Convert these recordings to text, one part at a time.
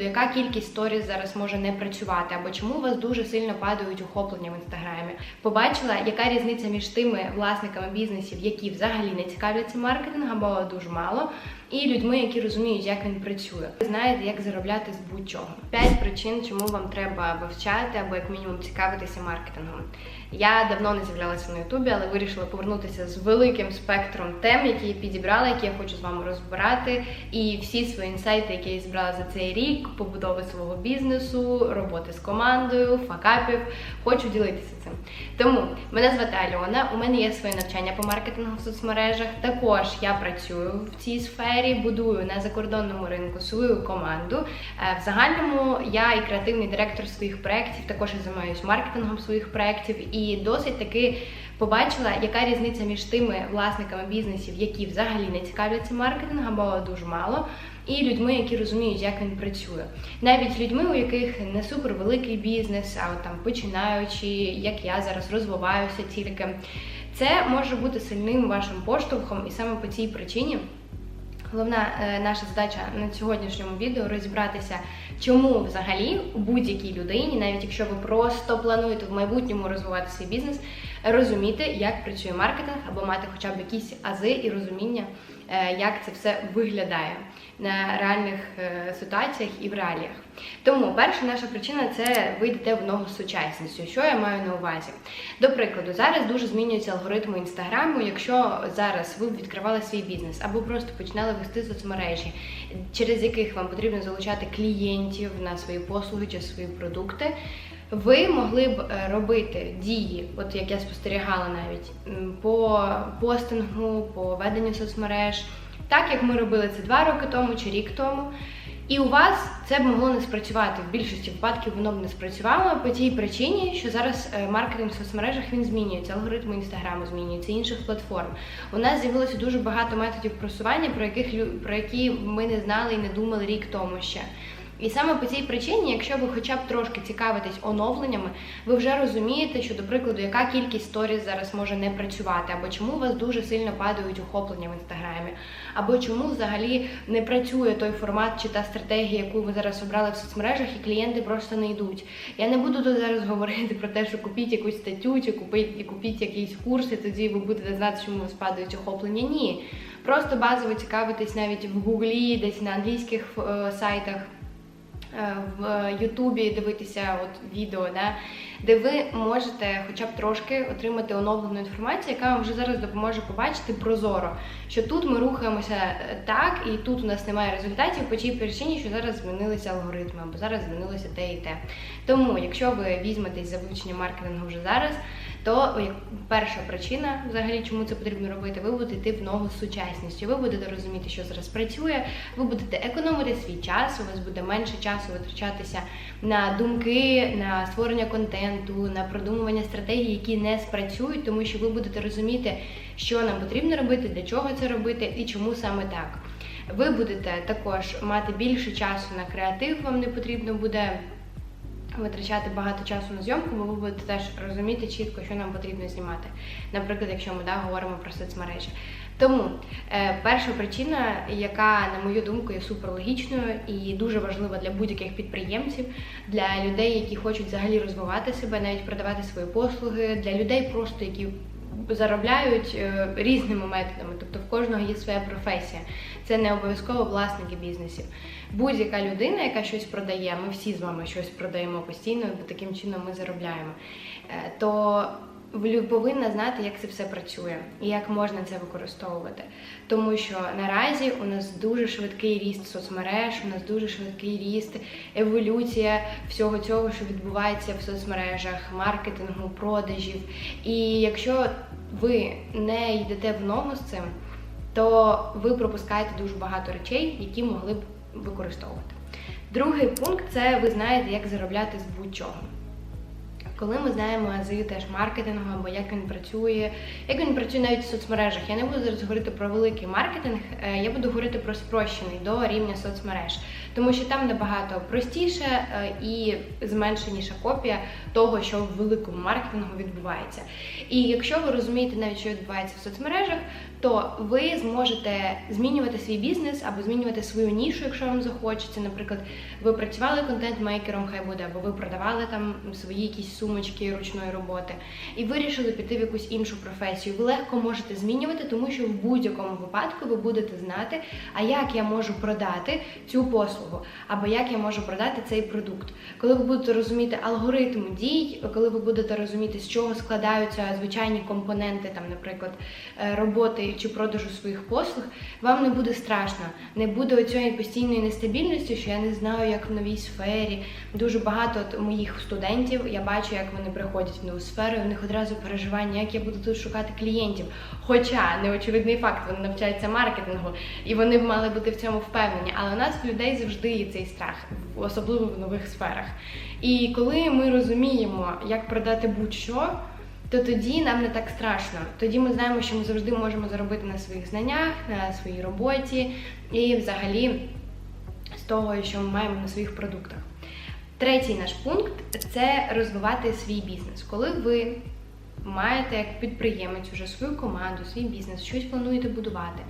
Яка кількість сторіс зараз може не працювати, або чому у вас дуже сильно падають охоплення в інстаграмі? Побачила, яка різниця між тими власниками бізнесів, які взагалі не цікавляться маркетингом, або дуже мало, і людьми, які розуміють, як він працює. Ви знаєте, як заробляти з будь-чого. П'ять причин, чому вам треба вивчати або як мінімум цікавитися маркетингом. Я давно не з'являлася на Ютубі, але вирішила повернутися з великим спектром тем, які я підібрала, які я хочу з вами розбирати. І всі свої інсайти, які я зібрала за цей рік, побудови свого бізнесу, роботи з командою, факапів, хочу ділитися цим. Тому мене звати Альона. У мене є своє навчання по маркетингу в соцмережах. Також я працюю в цій сфері, будую на закордонному ринку свою команду. Е, В загальному я і креативний директор своїх проєктів, також я займаюся маркетингом своїх проєктів і досить таки побачила, яка різниця між тими власниками бізнесів, які взагалі не цікавляться маркетингом, або дуже мало. І людьми, які розуміють, як він працює, навіть людьми, у яких не супер великий бізнес, а от там починаючи, як я зараз розвиваюся тільки, це може бути сильним вашим поштовхом, і саме по цій причині Головна е, наша задача на сьогоднішньому відео розібратися, чому взагалі будь-якій людині, навіть якщо ви просто плануєте в майбутньому розвивати свій бізнес, розуміти, як працює маркетинг, або мати хоча б якісь ази і розуміння, е, як це все виглядає на реальних е, ситуаціях і в реаліях. Тому перша наша причина це ви йдете в ногу з сучасністю. Що я маю на увазі? До прикладу, зараз дуже змінюються алгоритми інстаграму. Якщо зараз ви відкривали свій бізнес або просто починали вести соцмережі, через яких вам потрібно залучати клієнтів на свої послуги чи свої продукти. Ви могли б е, робити дії, от як я спостерігала навіть по постингу, по веденню соцмереж, так як ми робили це два роки тому чи рік тому. І у вас це б могло не спрацювати. В більшості випадків воно б не спрацювало по тій причині, що зараз е, маркетинг в соцмережах він змінюється, алгоритми інстаграму змінюються, інших платформ. У нас з'явилося дуже багато методів просування, про яких про які ми не знали і не думали рік тому ще. І саме по цій причині, якщо ви хоча б трошки цікавитесь оновленнями, ви вже розумієте, що, до прикладу, яка кількість сторіс зараз може не працювати, або чому у вас дуже сильно падають охоплення в інстаграмі, або чому взагалі не працює той формат чи та стратегія, яку ви зараз обрали в соцмережах, і клієнти просто не йдуть. Я не буду тут зараз говорити про те, що купіть якусь статтю чи купіть, купіть якийсь курс, і тоді ви будете знати, чому у вас падають охоплення. Ні. Просто базово цікавитись навіть в Гуглі, десь на англійських е, сайтах в Ютубі дивитися от відео, да, де ви можете хоча б трошки отримати оновлену інформацію, яка вам вже зараз допоможе побачити прозоро, що тут ми рухаємося е, так, і тут у нас немає результатів по тій причині, що зараз змінилися алгоритми, або зараз змінилося те і те. Тому, якщо ви візьметесь за вивчення маркетингу вже зараз, то перша причина, взагалі, чому це потрібно робити, ви будете йти в ногу з сучасністю. Ви будете розуміти, що зараз працює, ви будете економити свій час, у вас буде менше часу витрачатися на думки, на створення контенту, на продумування стратегій, які не спрацюють, тому що ви будете розуміти, що нам потрібно робити, для чого це робити і чому саме так. Ви будете також мати більше часу на креатив, вам не потрібно буде витрачати багато часу на зйомку, ми будете теж розуміти чітко, що нам потрібно знімати. Наприклад, якщо ми да, говоримо про соцмережі. Тому е, перша причина, яка, на мою думку, є суперлогічною і дуже важлива для будь-яких підприємців, для людей, які хочуть взагалі розвивати себе, навіть продавати свої послуги, для людей, просто які заробляють е, різними методами, тобто в кожного є своя професія. Це не обов'язково власники бізнесів. Будь-яка людина, яка щось продає, ми всі з вами щось продаємо постійно, бо таким чином ми заробляємо. е, То повинна знати, як це все працює і як можна це використовувати. Тому що наразі у нас дуже швидкий ріст соцмереж, у нас дуже швидкий ріст, еволюція всього цього, що відбувається в соцмережах, маркетингу, продажів. І якщо ви не йдете в ногу з цим, то ви пропускаєте дуже багато речей, які могли б використовувати. Другий пункт це ви знаєте, як заробляти з будь-чого. Коли ми знаємо ази теж маркетингу, або як він працює, як він працює навіть в соцмережах. Я не буду зараз говорити про великий маркетинг, е, я буду говорити про спрощений до рівня соцмереж, тому що там набагато простіше е, і зменшеніша копія того, що в великому маркетингу відбувається. І якщо ви розумієте навіть, що відбувається в соцмережах, то ви зможете змінювати свій бізнес або змінювати свою нішу, якщо вам захочеться. Наприклад, ви працювали контент-мейкером, хай буде, або ви продавали там свої якісь сумочки ручної роботи, і вирішили піти в якусь іншу професію. Ви легко можете змінювати, тому що в будь-якому випадку ви будете знати, а як я можу продати цю послугу, або як я можу продати цей продукт. Коли ви будете розуміти алгоритм дій, коли ви будете розуміти, з чого складаються звичайні компоненти, там, наприклад, е, чи продажу своїх послуг, вам не буде страшно, не буде оцієї постійної нестабільності, що я не знаю, як в новій сфері. Дуже багато от моїх студентів я бачу, як вони приходять в нову сферу, і в них одразу переживання, як я буду тут шукати клієнтів. Хоча неочевидний факт, вони навчаються маркетингу, і вони б мали бути в цьому впевнені. Але у нас в людей завжди є цей страх, особливо в нових сферах. І коли ми розуміємо, як продати будь-що то тоді нам не так страшно. Тоді ми знаємо, що ми завжди можемо заробити на своїх знаннях, на своїй роботі і взагалі з того, що ми маємо на своїх продуктах. Третій наш пункт це розвивати свій бізнес. Коли ви маєте як підприємець уже свою команду, свій бізнес, щось плануєте будувати.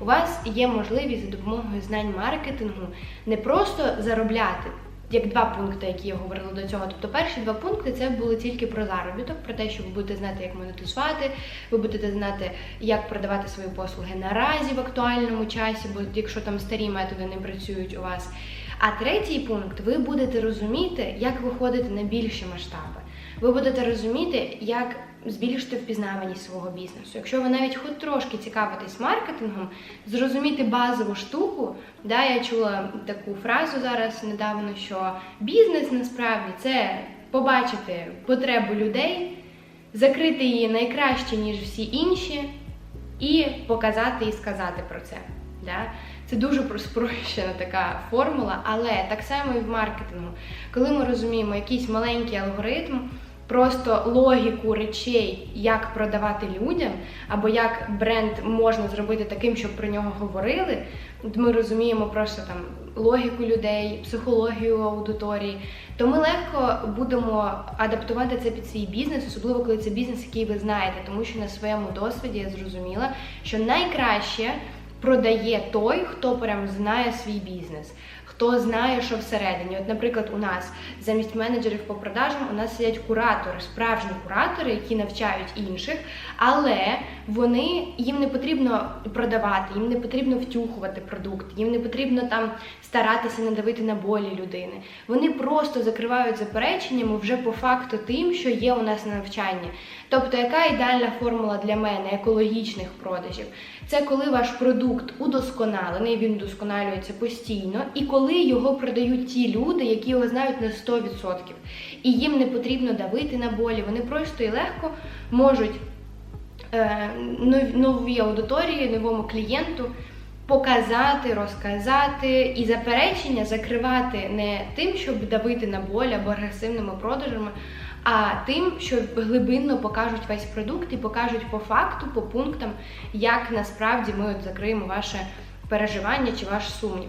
У вас є можливість за допомогою знань маркетингу не просто заробляти як два пункти, які я говорила до цього. Тобто перші два пункти це були тільки про заробіток, про те, що ви будете знати, як монетизувати, ви будете знати, як продавати свої послуги наразі в актуальному часі, бо якщо там старі методи не працюють у вас. А третій пункт ви будете розуміти, як виходити на більші масштаби. Ви будете розуміти, як збільшити впізнаваність свого бізнесу. Якщо ви навіть хоч трошки цікавитесь маркетингом, зрозуміти базову штуку. Да, Я чула таку фразу зараз недавно, що бізнес насправді це побачити потребу людей, закрити її найкраще, ніж всі інші, і показати і сказати про це. Да? Це дуже спрощена така формула, але так само і в маркетингу, коли ми розуміємо якийсь маленький алгоритм просто логіку речей, як продавати людям, або як бренд можна зробити таким, щоб про нього говорили. Ми розуміємо просто там логіку людей, психологію аудиторії, то ми легко будемо адаптувати це під свій бізнес, особливо коли це бізнес, який ви знаєте, тому що на своєму досвіді я зрозуміла, що найкраще продає той, хто прям знає свій бізнес хто знає, що всередині. От, наприклад, у нас замість менеджерів по продажам у нас сидять куратори, справжні куратори, які навчають інших, але вони їм не потрібно продавати, їм не потрібно втюхувати продукт, їм не потрібно там старатися надавити на болі людини. Вони просто закривають запереченнями вже по факту тим, що є у нас на навчанні. Тобто, яка ідеальна формула для мене екологічних продажів? Це коли ваш продукт удосконалений, він удосконалюється постійно, і коли його продають ті люди, які його знають на 100%. І їм не потрібно давити на болі, вони просто і легко можуть новій аудиторії, новому клієнту. Показати, розказати і заперечення закривати не тим, щоб давити на боль або агресивними продажами, а тим, що глибинно покажуть весь продукт і покажуть по факту, по пунктам, як насправді ми от закриємо ваше переживання чи ваш сумнів.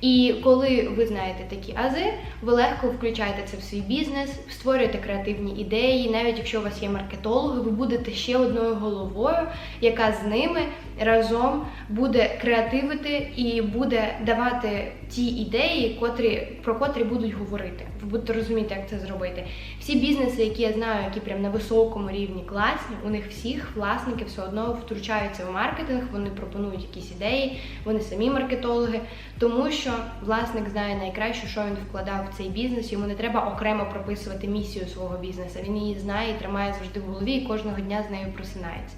І коли ви знаєте такі ази, ви легко включаєте це в свій бізнес, створюєте креативні ідеї. Навіть якщо у вас є маркетологи, ви будете ще одною головою, яка з ними разом буде креативити і буде давати ті ідеї, котрі про котрі будуть говорити. Ви будете розуміти, як це зробити. Всі бізнеси, які я знаю, які прям на високому рівні класні, у них всіх власники все одно втручаються в маркетинг, вони пропонують якісь ідеї, вони самі маркетологи, тому що власник знає найкраще, що він вкладав в цей бізнес. Йому не треба окремо прописувати місію свого бізнесу. Він її знає і тримає завжди в голові і кожного дня з нею просинається.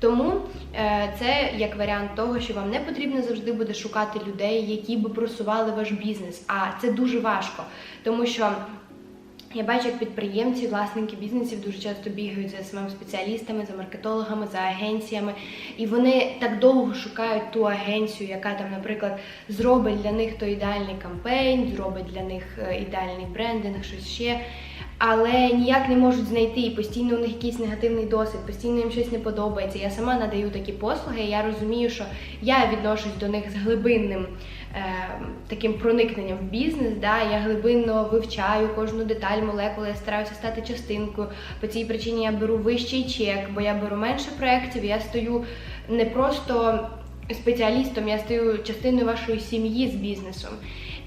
Тому е, це як варіант того, що вам не потрібно завжди буде шукати людей, які би просували ваш бізнес. А це дуже важко, тому що. Я бачу, як підприємці, власники бізнесів дуже часто бігають за самими спеціалістами, за маркетологами, за агенціями, і вони так довго шукають ту агенцію, яка там, наприклад, зробить для них той ідеальний кампейн, зробить для них е, ідеальний брендинг, щось ще але ніяк не можуть знайти і постійно у них якийсь негативний досвід, постійно їм щось не подобається. Я сама надаю такі послуги. і Я розумію, що я відношусь до них з глибинним е, таким проникненням в бізнес. Да? Я глибинно вивчаю кожну деталь молекули, я стараюся стати частинкою. По цій причині я беру вищий чек, бо я беру менше проєктів, я стою не просто спеціалістом, я стаю частиною вашої сім'ї з бізнесом.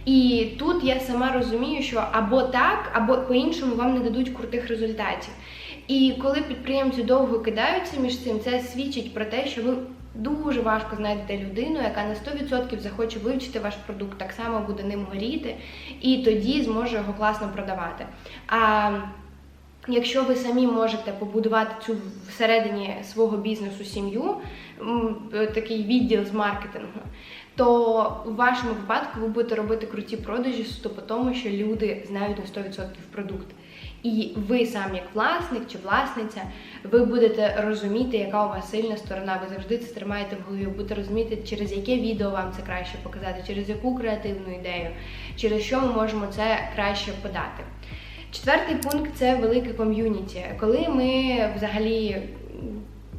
І тут я сама розумію, що або так, або по-іншому вам не дадуть крутих результатів. І коли підприємці довго кидаються між цим, це свідчить про те, що ви дуже важко знайдете людину, яка на 100% захоче вивчити ваш продукт, так само буде ним горіти, і тоді зможе його класно продавати. А Якщо ви самі можете побудувати цю всередині свого бізнесу сім'ю, такий відділ з маркетингу, то у вашому випадку ви будете робити круті продажі суто по тому, що люди знають на 100% продукт. І ви сам, як власник чи власниця, ви будете розуміти, яка у вас сильна сторона. Ви завжди це тримаєте в голові, будете розуміти, через яке відео вам це краще показати, через яку креативну ідею, через що ми можемо це краще подати. Четвертий пункт це велике ком'юніті. Коли ми взагалі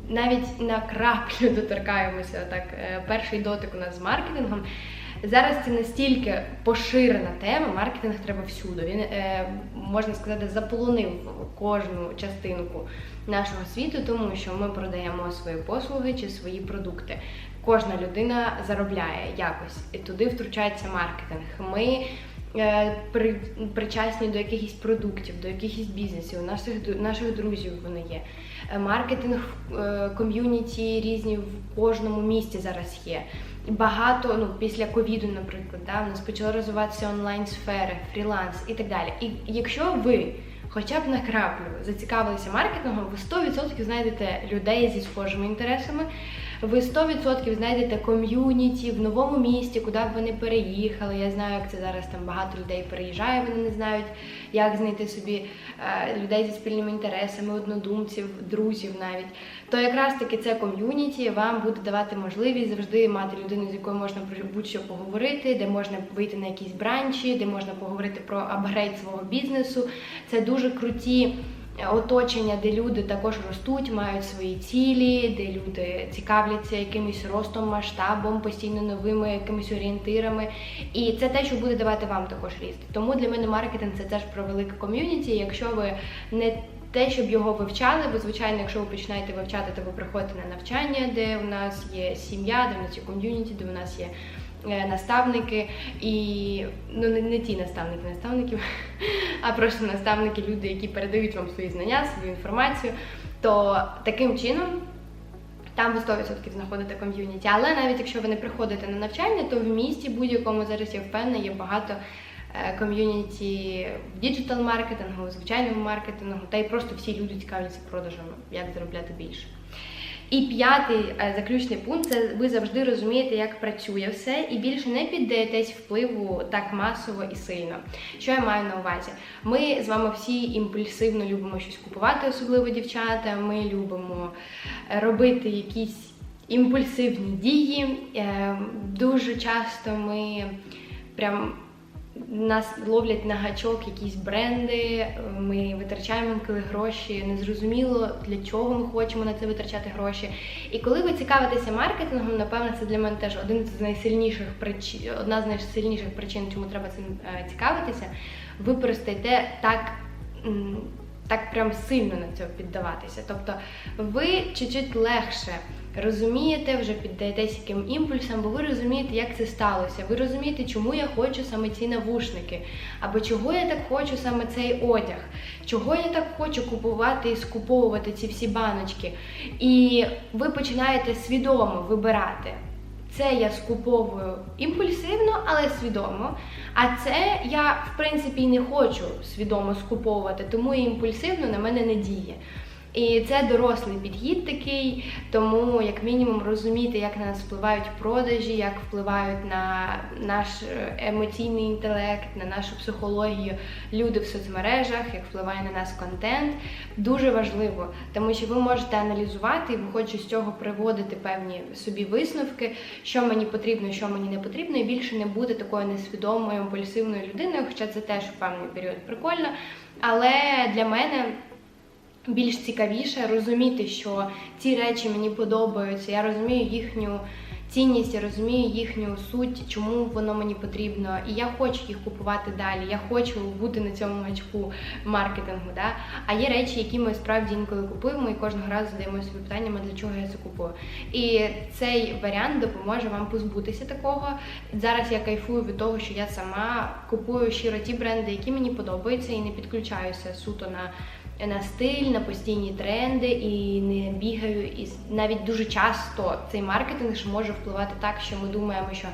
навіть на краплю доторкаємося, так е, перший дотик у нас з маркетингом. Зараз це настільки поширена тема, маркетинг треба всюди. Він е, можна сказати заполонив кожну частинку нашого світу, тому що ми продаємо свої послуги чи свої продукти. Кожна людина заробляє якось, і туди втручається маркетинг. Ми причасні до якихось продуктів, до якихось бізнесів, наших наших друзів вони є. Е, Маркетинг е, ком'юніті різні в кожному місті зараз є. Багато ну після ковіду, наприклад, да, у нас почали розвиватися онлайн сфери, фріланс і так далі. І якщо ви хоча б на краплю зацікавилися маркетингом, ви 100% знайдете людей зі схожими інтересами. Ви 100% знайдете ком'юніті в новому місті, куди б вони переїхали. Я знаю, як це зараз там багато людей переїжджає, вони не знають, як знайти собі е, людей зі спільними інтересами, однодумців, друзів навіть. То якраз таки це ком'юніті вам буде давати можливість завжди мати людину, з якою можна про будь-що поговорити, де можна вийти на якісь бранчі, де можна поговорити про апгрейд свого бізнесу. Це дуже круті оточення, де люди також ростуть, мають свої цілі, де люди цікавляться якимось ростом, масштабом, постійно новими якимись орієнтирами. І це те, що буде давати вам також ріст. Тому для мене маркетинг це теж про велике ком'юніті. Якщо ви не те, щоб його вивчали, бо звичайно, якщо ви починаєте вивчати, то ви приходите на навчання, де у нас є сім'я, де у нас є ком'юніті, де у нас є Е, наставники і ну не, не ті наставники наставників, а просто наставники, люди, які передають вам свої знання, свою інформацію, то таким чином. Там ви 100% знаходите ком'юніті. Але навіть якщо ви не приходите на навчання, то в місті будь-якому зараз я впевнена, є багато е, ком'юніті в діджитал-маркетингу, в звичайному маркетингу, та й просто всі люди цікавляться продажами, як заробляти більше. І п'ятий е, заключний пункт це ви завжди розумієте, як працює все, і більше не піддаєтесь впливу так масово і сильно. Що я маю на увазі? Ми з вами всі імпульсивно любимо щось купувати, особливо дівчата. Ми любимо е, робити якісь імпульсивні дії. Е, дуже часто ми прям. Нас ловлять на гачок якісь бренди, ми витрачаємо гроші, незрозуміло для чого ми хочемо на це витрачати гроші. І коли ви цікавитеся маркетингом, напевно, це для мене теж один з найсильніших причин, одна з найсильніших причин, чому треба цим е, цікавитися. Ви перестаєте так так прям сильно на цього піддаватися. Тобто ви чуть-чуть легше розумієте, вже піддаєтесь яким імпульсам, бо ви розумієте, як це сталося. Ви розумієте, чому я хочу саме ці навушники, або чого я так хочу саме цей одяг, чого я так хочу купувати і скуповувати ці всі баночки. І ви починаєте свідомо вибирати. Це я скуповую імпульсивно, але свідомо. А це я, в принципі, не хочу свідомо скуповувати, тому і імпульсивно на мене не діє. І це дорослий підхід такий, тому як мінімум розуміти, як на нас впливають продажі, як впливають на наш е, емоційний інтелект, на нашу психологію люди в соцмережах, як впливає на нас контент, дуже важливо, тому що ви можете аналізувати і, виходячи з цього, приводити певні собі висновки, що мені потрібно, що мені не потрібно, і більше не буде такою несвідомою імпульсивною людиною, хоча це теж у певний період прикольно. Але для мене більш цікавіше розуміти, що ці речі мені подобаються. Я розумію їхню цінність, я розумію їхню суть, чому воно мені потрібно, і я хочу їх купувати далі. Я хочу бути на цьому гачку маркетингу. Да? А є речі, які ми справді інколи купуємо, і кожного разу задаємо собі питаннями, для чого я це купую. І цей варіант допоможе вам позбутися такого. Зараз я кайфую від того, що я сама купую щиро ті бренди, які мені подобаються, і не підключаюся суто на. На стиль, на постійні тренди і не бігаю. І навіть дуже часто цей маркетинг може впливати так, що ми думаємо, що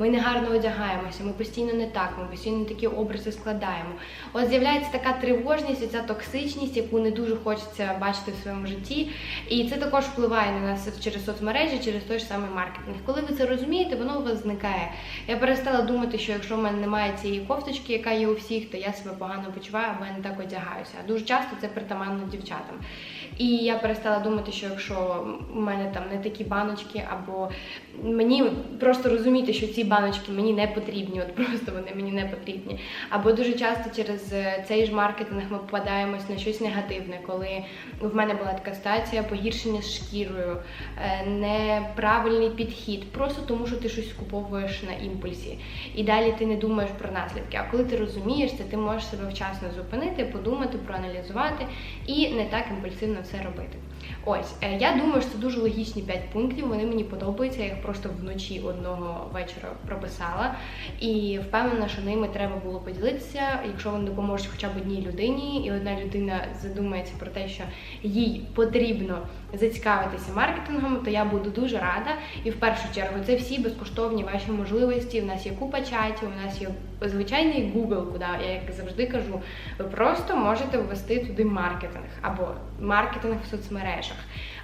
ми не гарно одягаємося, ми постійно не так, ми постійно такі образи складаємо. От з'являється така тривожність, ця токсичність, яку не дуже хочеться бачити в своєму житті. І це також впливає на нас через соцмережі, через той ж самий маркетинг. Коли ви це розумієте, воно у вас зникає. Я перестала думати, що якщо в мене немає цієї кофточки, яка є у всіх, то я себе погано почуваю, або я не так одягаюся. А дуже часто це притаманно дівчатам. І я перестала думати, що якщо в мене там не такі баночки, або мені просто розуміти, що ці баночки мені не потрібні, от просто вони мені не потрібні. Або дуже часто через е, цей ж маркетинг ми попадаємось на щось негативне, коли в мене була така ситуація погіршення з шкірою, е, неправильний підхід, просто тому що ти щось скуповуєш на імпульсі. І далі ти не думаєш про наслідки. А коли ти розумієш це, ти можеш себе вчасно зупинити, подумати, проаналізувати і не так імпульсивно все робити. Ось, е, я думаю, що це дуже логічні 5 пунктів. Вони мені подобаються. Я їх просто вночі одного вечора прописала. І впевнена, що ними треба було поділитися. Якщо вони допоможуть хоча б одній людині, і одна людина задумається про те, що їй потрібно зацікавитися маркетингом, то я буду дуже рада. І в першу чергу це всі безкоштовні ваші можливості. У нас є купа чатів, у нас є звичайний Google, куди я як завжди кажу, ви просто можете ввести туди маркетинг або маркетинг в соцмережах.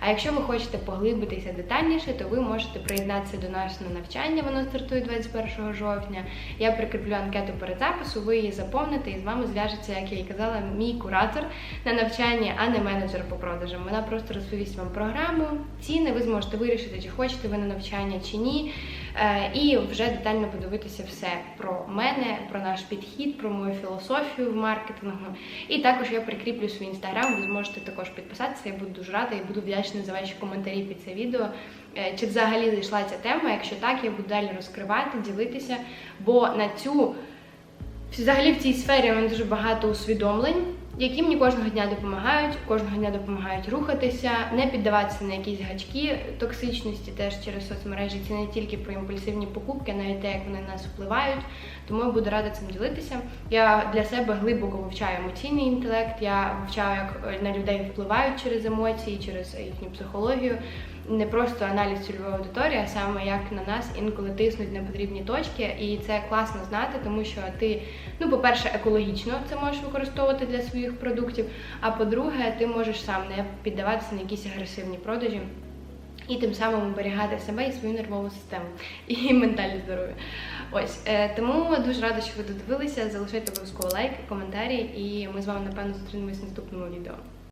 А якщо ви хочете поглибитися детальніше, то ви можете приєднатися до нас на навчання. Воно стартує 21 жовтня. Я прикріплю анкету перед запису, ви її заповните і з вами зв'яжеться, як я і казала, мій куратор на навчання, а не менеджер по продажам. Вона просто розповість вам програму, ціни. Ви зможете вирішити, чи хочете ви на навчання чи ні. Е, і вже детально подивитися все про мене, про наш підхід, про мою філософію в маркетингу. І також я прикріплю свій інстаграм. Ви зможете також підписатися. Я буду дуже рада і буду вдячна за ваші коментарі під це відео. Е, чи взагалі зайшла ця тема? Якщо так, я буду далі розкривати, ділитися. Бо на цю взагалі в цій сфері у мене дуже багато усвідомлень які мені кожного дня допомагають, кожного дня допомагають рухатися, не піддаватися на якісь гачки токсичності теж через соцмережі. Це не тільки про імпульсивні покупки, а навіть те, як вони на нас впливають. Тому я буду рада цим ділитися. Я для себе глибоко вивчаю емоційний інтелект. Я вивчаю, як на людей впливають через емоції, через їхню психологію не просто аналіз цільової аудиторії, а саме як на нас інколи тиснуть на потрібні точки, і це класно знати, тому що ти, ну, по-перше, екологічно це можеш використовувати для своїх продуктів. А по-друге, ти можеш сам не піддаватися на якісь агресивні продажі. І тим самим оберігати себе і свою нервову систему і ментальне здоров'я. Ось е, тому дуже рада, що ви додивилися. Залишайте обов'язково лайк, коментарі, і ми з вами напевно зустрінемось в наступному відео.